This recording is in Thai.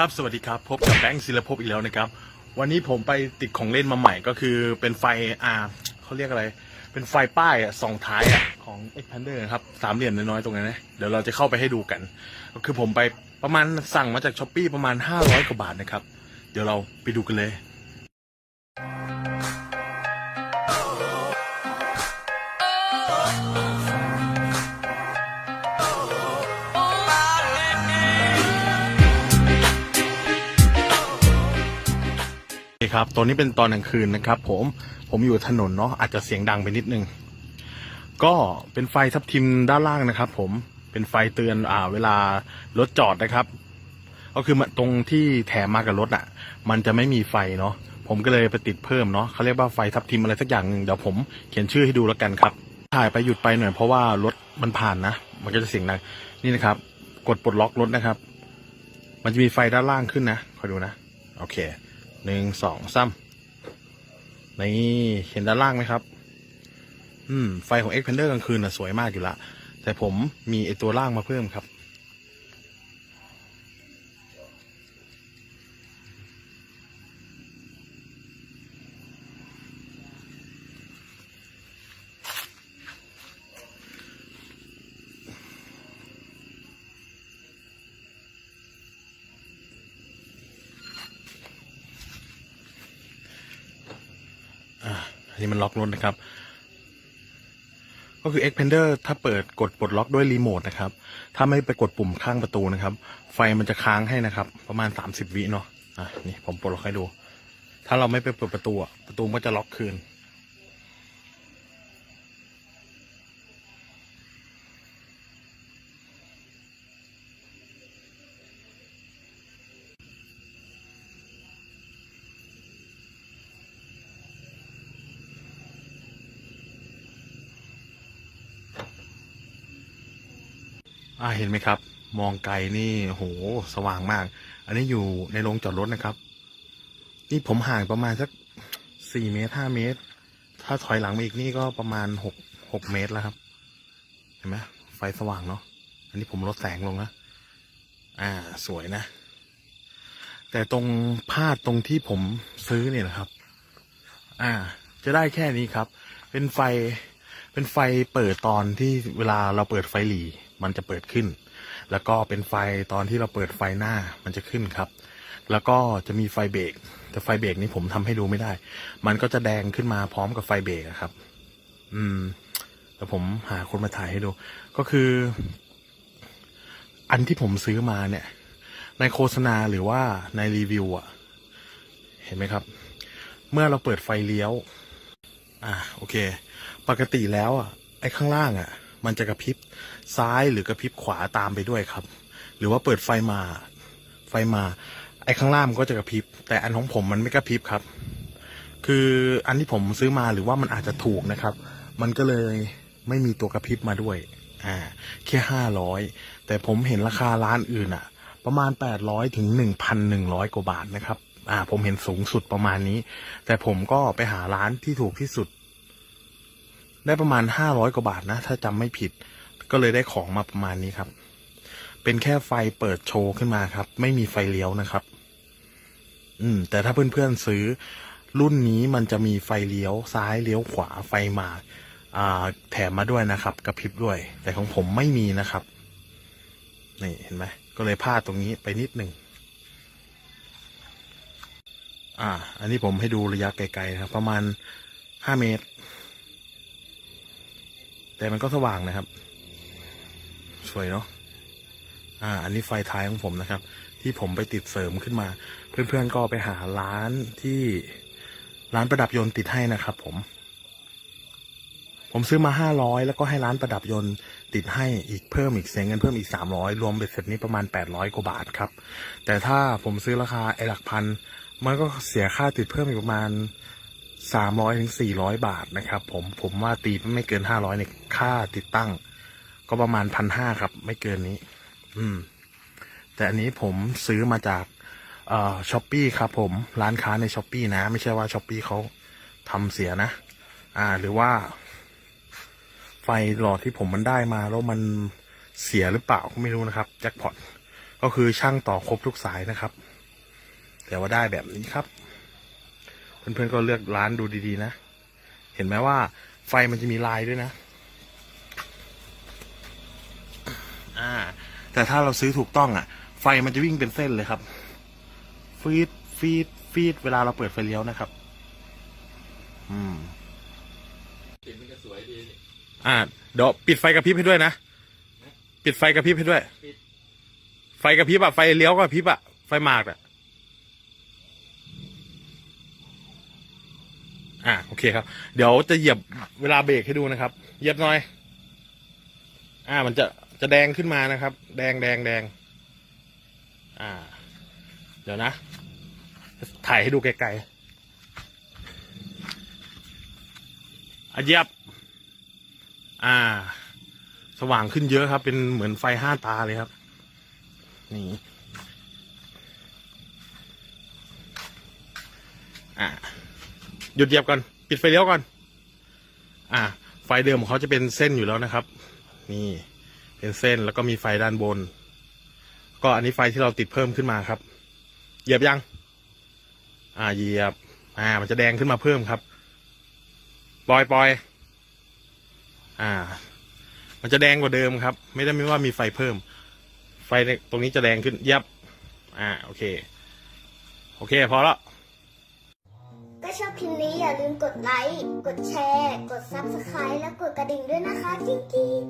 ครับ สวัสดีครับ พบกับแบงค์ศิลภพอีกแล้วนะครับ วันนี้ผมไปติดของเล่นมาใหม่ก็คือเป็นไฟอ่าเขาเรียกอะไร เป็นไฟป้ายอะสองท้ายอะของ Expander ครับสามเหลี่ยมน้อยๆตรงนั้นนะ เดี๋ยวเราจะเข้าไปให้ดูกัน ก็คือผมไปประมาณสั่งมาจากช้อปปีประมาณ 500 กว่าบาทนะครับ เดี๋ยวเราไปดูกันเลย โอเคครับตัวนี้เป็นตอนกลางคืนนะครับ ผม ผมอยู่ถนนเนาะ อาจจะเสียงดังไปนิดนึง ก็เป็นไฟทับทิมด้านล่างนะครับ ผม เป็นไฟเตือน อ่า เวลารถจอดนะครับ ก็คือตรงที่แถมมากับรถอะ มันจะไม่มีไฟเนาะ ผมก็เลยไปติดเพิ่มเนาะเขาเรียกว่าไฟทับทิมอะไรสักอย่างหนึ่งเดี๋ยวผมเขียนชื่อให้ดูแล้วกันครับ ถ่ายไปหยุดไปหน่อยเพราะว่ารถมันผ่านนะ มันก็จะเสียงดัง นี่นะครับ กดปลดล็อกรถนะครับ มันจะมีไฟด้านล่างขึ้นนะ คอยดูนะ โอเค หนึ่งสองซ้ำนี่เห็นด้านล่างไหมครับ อืม ไฟของ Xpander กลางคืนน่ะสวยมากอยู่ละ แต่ผมมีไอตัวล่างมาเพิ่มครับันนี้มันล็อกรถนะครับ ก็คือ Xpander ถ้าเปิดกดปลดล็อกด้วยรีโมทนะครับ ถ้าไม่ไปกดปุ่มข้างประตูนะครับ ไฟมันจะค้างให้นะครับ ประมาณ 30 วิเนาะอะนี่ผมปลดล็อกให้ดู ถ้าเราไม่ไปเปิดประตูประตูมันก็จะล็อกคืน อ่าเห็นไหมครับ มองไกลนี่โหสว่างมาก อันนี้อยู่ในโรงจอดรถนะครับ นี่ผมห่างประมาณสักสี่เมตรห้าเมตร ถ้าถอยหลังมาอีกนี่ก็ประมาณหกหกเมตรแล้วครับ เห็นไหมไฟสว่างเนาะอันนี้ผมลดแสงลงนะอ่า สวยนะ แต่ตรงพาดตรงที่ผมซื้อเนี่ยนะครับ อ่า จะได้แค่นี้ครับ เป็นไฟ เป็นไฟเปิดตอนที่เวลาเราเปิดไฟหลีมันจะเปิดขึ้น แล้วก็เป็นไฟตอนที่เราเปิดไฟหน้ามันจะขึ้นครับ แล้วก็จะมีไฟเบรกแต่ไฟเบรกนี้ผมทำให้ดูไม่ได้ มันก็จะแดงขึ้นมาพร้อมกับไฟเบรกครับ อืมแล้วผมหาคนมาถ่ายให้ดู ก็คือ อันที่ผมซื้อมาเนี่ย ในโฆษณาหรือว่าในรีวิวอะเห็นไหมครับ เมื่อเราเปิดไฟเลี้ยว อ่าโอเค ปกติแล้วอะไอ้ข้างล่างอะ มันจะกระพริบซ้ายหรือกระพริบขวาตามไปด้วยครับ หรือว่าเปิดไฟมาไฟมา ไอ้ข้างล่างมันก็จะกระพริบ แต่อันของผมมันไม่กระพริบครับ คืออันที่ผมซื้อมาหรือว่ามันอาจจะถูกนะครับ มันก็เลยไม่มีตัวกระพริบมาด้วยอ่าแค่ห้าร้อยแต่ผมเห็นราคาร้านอื่นอะ ประมาณแปดร้อยถึงหนึ่งพันหนึ่งร้อยกว่าบาทนะครับอ่าผมเห็นสูงสุดประมาณนี้ แต่ผมก็ไปหาร้านที่ถูกที่สุด ได้ประมาณห้าร้อยกว่าบาทนะ ถ้าจำไม่ผิด ก็เลยได้ของมาประมาณนี้ครับ เป็นแค่ไฟเปิดโชว์ขึ้นมาครับ ไม่มีไฟเลี้ยวนะครับ อืม แต่ถ้าเพื่อนๆซื้อรุ่นนี้มันจะมีไฟเลี้ยวซ้ายเลี้ยวขวาไฟมาอ่าแถมมาด้วยนะครับกระพริบด้วย แต่ของผมไม่มีนะครับ นี่เห็นไหมก็เลยพลาดตรงนี้ไปนิดหนึ่งอ่า อันนี้ผมให้ดูระยะไกลๆนะครับ ประมาณห้าเมตร แต่มันก็สว่างนะครับ สวยเนาะอ่า อันนี้ไฟท้ายของผมนะครับ ที่ผมไปติดเสริมขึ้นมา เพื่อนๆก็ไปหาร้านที่ร้านประดับยนต์ติดให้นะครับ ผม ผมซื้อมาห้าร้อยแล้วก็ให้ร้านประดับยนต์ติดให้อีกเพิ่มอีกเสียเงินเพิ่มอีกสามร้อยรวมเป็นเสร็จนี้ประมาณแปดร้อยกว่าบาทครับ แต่ถ้าผมซื้อราคาไอหลักพันมันก็เสียค่าติดเพิ่มอีกประมาณ สามร้อยถึงสี่ร้อยบาทนะครับ ผมผมว่าตีไม่เกินห้าร้อยในค่าติดตั้ง ก็ประมาณพันห้าครับ ไม่เกินนี้ อืม แต่อันนี้ผมซื้อมาจากเอ่อช้อปปี้ครับ ผมร้านค้าในช้อปปี้นะ ไม่ใช่ว่าช้อปปี้เขาทำเสียนะ อ่า หรือว่า ไฟหลอดที่ผมมันได้มาแล้วมันเสียหรือเปล่าก็ไม่รู้นะครับแจ็คพอตก็คือช่างต่อครบทุกสายนะครับ แต่ว่าได้แบบนี้ครับ เพื่อนๆก็เลือกร้านดูดีๆนะ เห็นไหมว่าไฟมันจะมีลายด้วยนะ อ่า แต่ถ้าเราซื้อถูกต้องอะ ไฟมันจะวิ่งเป็นเส้นเลยครับ ฟีดฟีดฟีดเวลาเราเปิดไฟเลี้ยวนะครับ อืมติดมันก็สวยดีนี่อ่าเดี๋ยวปิดไฟกระพริบให้ด้วยนะ ปิดไฟกระพริบให้ด้วยปิดไฟกระพริบอะไฟเลี้ยวก็กระพริบอะไฟหมากอะ อ่าโอเคครับ เดี๋ยวจะเหยียบเวลาเบรกให้ดูนะครับ เหยียบหน่อย อ่า มันจะจะแดงขึ้นมานะครับ แดงแดงแดง อ่า เดี๋ยวนะ ถ่ายให้ดูไกลๆอะเหยียบ อ่า สว่างขึ้นเยอะครับ เป็นเหมือนไฟห้าตาเลยครับ นี่อะ หยุดเหยียบก่อน ปิดไฟเลี้ยวก่อน อะไฟเดิมของเขาจะเป็นเส้นอยู่แล้วนะครับ นี่ เป็นเส้นแล้วก็มีไฟด้านบน ก็อันนี้ไฟที่เราติดเพิ่มขึ้นมาครับ เหยียบยัง อ่า เหยียบ อ่า มันจะแดงขึ้นมาเพิ่มครับ ปล่อยปล่อย อ่า มันจะแดงกว่าเดิมครับ ไม่ได้ไม่ว่ามีไฟเพิ่ม ไฟตรงนี้จะแดงขึ้นเยับอ่า โอเค โอเค พอแล้วาชอบคลิปนี้อย่าลืมกดไลค์ กดแชร์ กด Subscribe และกดกระดิ่งด้วยนะคะจิ๊งจิ๊ง